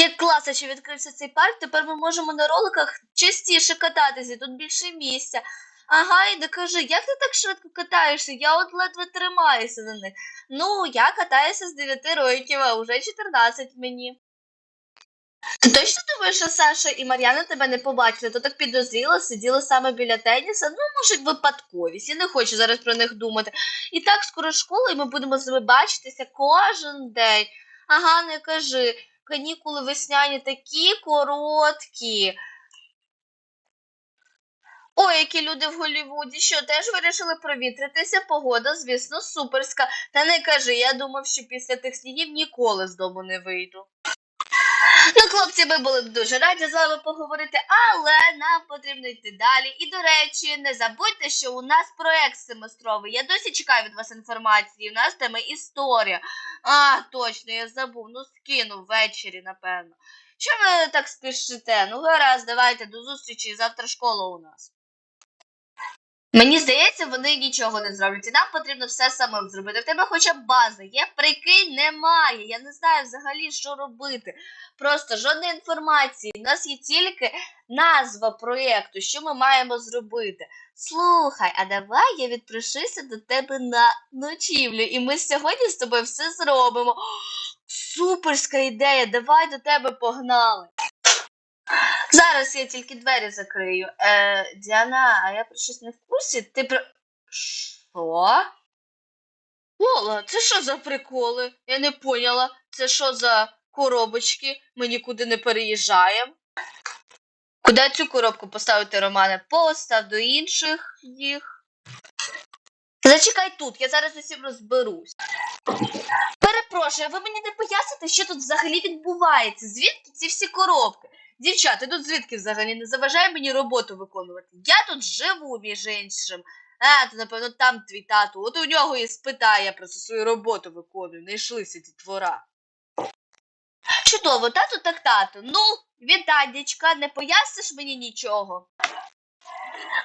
Як класно, що відкрився цей парк, тепер ми можемо на роликах частіше кататися, тут більше місця. Ага, і докажи, як ти так швидко катаєшся? Я от ледве тримаюся на них. Ну, я катаюся з 9 років, а вже 14 мені. Ти точно думаєш, що Саша і Мар'яна тебе не побачили? То так підозріло, сиділи саме біля теніса. Ну, може, випадковість. Я не хочу зараз про них думати. І так скоро школа, і ми будемо з ними бачитися кожен день. Ага, не кажи. Канікули весняні такі короткі. Ой, які люди в Голлівуді, що теж вирішили провітритися, погода, звісно, суперська. Та не кажи, я думав, що після тих снігів ніколи з дому не вийду. Ну, хлопці, ми були б дуже раді з вами поговорити, але нам потрібно йти далі. І, до речі, не забудьте, що у нас проект семестровий. Я досі чекаю від вас інформації. У нас тема історія. А, точно, я забув. Ну, скину ввечері, напевно. Що ви так спішите? Ну, гаразд, давайте до зустрічі. Завтра школа у нас. Мені здається, вони нічого не зроблять. І нам потрібно все самим зробити. В тебе хоча б база є, прикинь, немає. Я не знаю взагалі, що робити. Просто жодної інформації. У нас є тільки назва проєкту, що ми маємо зробити. Слухай, а давай я відпрошуся до тебе на ночівлю, і ми сьогодні з тобою все зробимо. Суперська ідея, давай до тебе погнали. Зараз я тільки двері закрию. Е, Діана, а я про щось не в курсі? Ти про. Що? Лола, це що за приколи? Я не поняла. Це що за коробочки? Ми нікуди не переїжджаємо. Куди цю коробку поставити, Романе? Постав до інших їх. Зачекай тут, я зараз усім розберусь. Перепрошую, а ви мені не поясните, що тут взагалі відбувається? Звідки ці всі коробки? Дівчата, тут звідки взагалі не заважає мені роботу виконувати? Я тут живу, між іншим. А, то, напевно, там твій тату. От у нього і спитає, я просто свою роботу виконую. Не йшлися ті твора. Чудово, тату так тату. Ну, вітай, дядька, не поясниш мені нічого.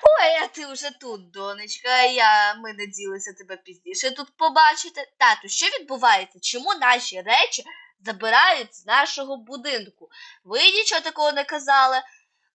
Ой, а ти вже тут, донечка, я ми наділися тебе пізніше тут побачити. Тату, що відбувається? Чому наші речі забирають з нашого будинку? Ви нічого такого не казали.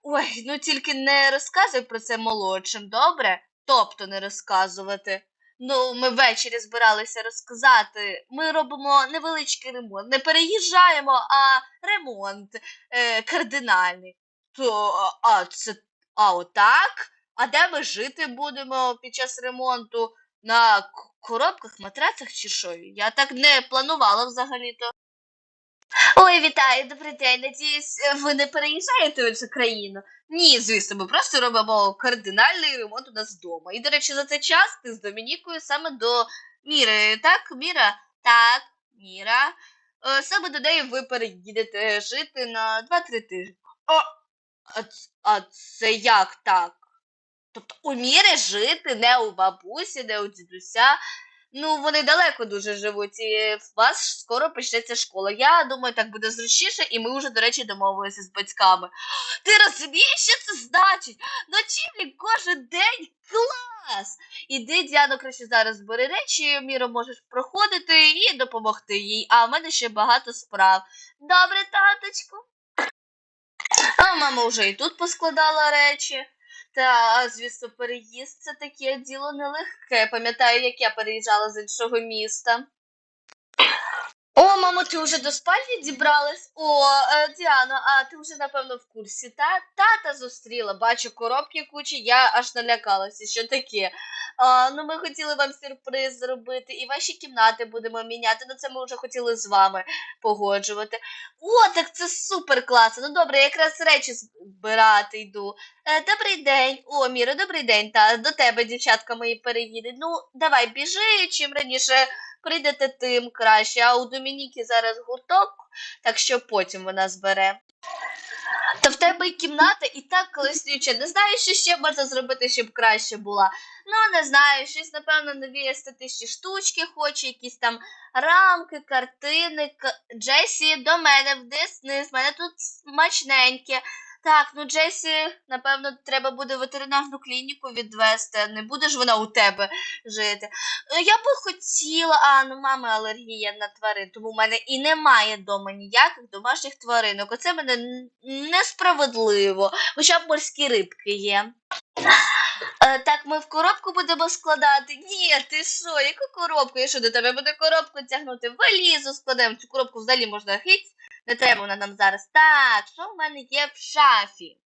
Ой, ну тільки не розказуй про це молодшим, добре? Тобто не розказувати. Ну, ми ввечері збиралися розказати. Ми робимо невеличкий ремонт. Не переїжджаємо, а ремонт е, кардинальний. То, а це а отак? А де ми жити будемо під час ремонту? На коробках, матрацах чи що? Я так не планувала взагалі-то. Ой, вітаю, добрий день. Надіюсь, ви не переїжджаєте в іншу країну. Ні, звісно, ми просто робимо кардинальний ремонт у нас вдома. І, до речі, за цей час ти з Домінікою саме до Міри, так, Міра? Так, Міра. Е, Саме до неї ви переїдете жити на 2-3 тижні. О, а, а це як так? Тобто у Міри жити не у бабусі, не у дідуся. Ну, вони далеко дуже живуть, і в вас скоро почнеться школа. Я думаю, так буде зручніше, і ми вже, до речі, домовилися з батьками. Ти розумієш, що це значить? Ночівлі кожен день клас! Іди, Діано, краще зараз бери речі, Міро, можеш проходити і допомогти їй. А в мене ще багато справ. Добре, таточку. А мама вже і тут поскладала речі. Та, звісно, переїзд це таке діло нелегке. Пам'ятаю, як я переїжджала з іншого міста. О, мамо, ти вже до спальні дібралась? О, е, Діано, а ти вже, напевно, в курсі, та? Тата зустріла, бачу коробки кучі, я аж налякалася, що таке. А, ну, ми хотіли вам сюрприз зробити, і ваші кімнати будемо міняти. Ну, це ми вже хотіли з вами погоджувати. О, так це супер класно. Ну добре, я якраз речі збирати йду. Е, добрий день. О, Міро, добрий день. Та до тебе, дівчатка мої, переїдуть. Ну, давай, біжи, чим раніше прийдете, тим краще. А у Домініки зараз гурток, так що потім вона збере. Та в тебе і кімната і так колиснюча. Не знаю, що ще можна зробити, щоб краще була. Ну, не знаю, щось, напевно, нові естетичні штучки хоче, якісь там рамки, картини. Джесі, до мене в Десни, з мене тут смачненьке. Так, ну Джесі, напевно, треба буде ветеринарну клініку відвести. Не буде ж вона у тебе жити. Е, Я би хотіла, а ну мами алергія на тварин, тому в мене і немає вдома ніяких домашніх тваринок. Оце мене несправедливо. Хоча б морські рибки є. Е, так, ми в коробку будемо складати. Ні, ти що, яку коробку? Я що до тебе буду коробку тягнути? Валізу складемо. Цю коробку взагалі можна геть. Не треба вона нам зараз. Так, що в мене є в шафі?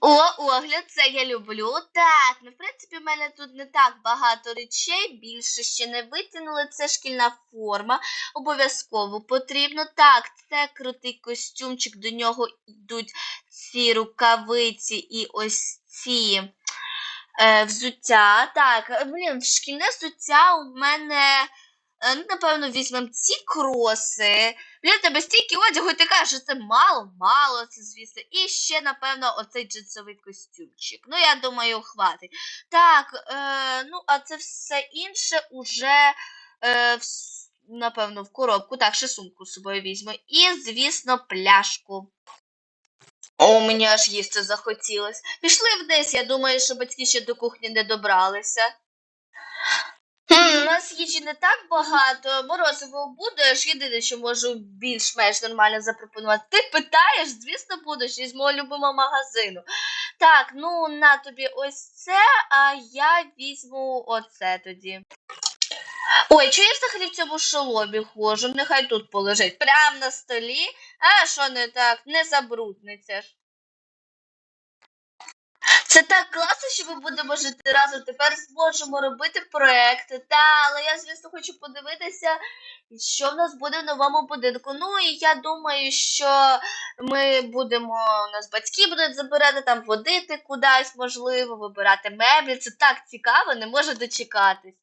О, огляд, це я люблю. Так, ну в принципі, в мене тут не так багато речей, більше ще не витягнули. Це шкільна форма. Обов'язково потрібно. Так, це крутий костюмчик, до нього йдуть ці рукавиці і ось ці е, взуття. Так, блін, шкільне взуття у мене. Е, Ну, напевно, візьмемо ці кроси. В тебе стільки одягу, і ти кажеш, що це мало, мало, це звісно. І ще, напевно, оцей джинсовий костюмчик. Ну, я думаю, хватить. Так, е, ну, а це все інше уже, е, вс- напевно, в коробку. Так, ще сумку з собою візьму. І, звісно, пляшку. О, мені аж їсти захотілось. Пішли вниз, я думаю, що батьки ще до кухні не добралися. Нас їжі не так багато. Морозиво будеш, єдине, що можу більш-менш нормально запропонувати. Ти питаєш, звісно, будеш із мого любимого магазину. Так, ну на тобі ось це, а я візьму оце тоді. Ой, чи я взагалі в цьому шоломі ходжу? Нехай тут полежить. Прямо на столі. А що не так? Не забрудниться ж. Це так класно, що ми будемо жити разом. Тепер зможемо робити проекти. Та, але я, звісно, хочу подивитися, що в нас буде в новому будинку. Ну і я думаю, що ми будемо, у нас батьки будуть забирати там водити кудись, можливо, вибирати меблі. Це так цікаво, не можу дочекатись.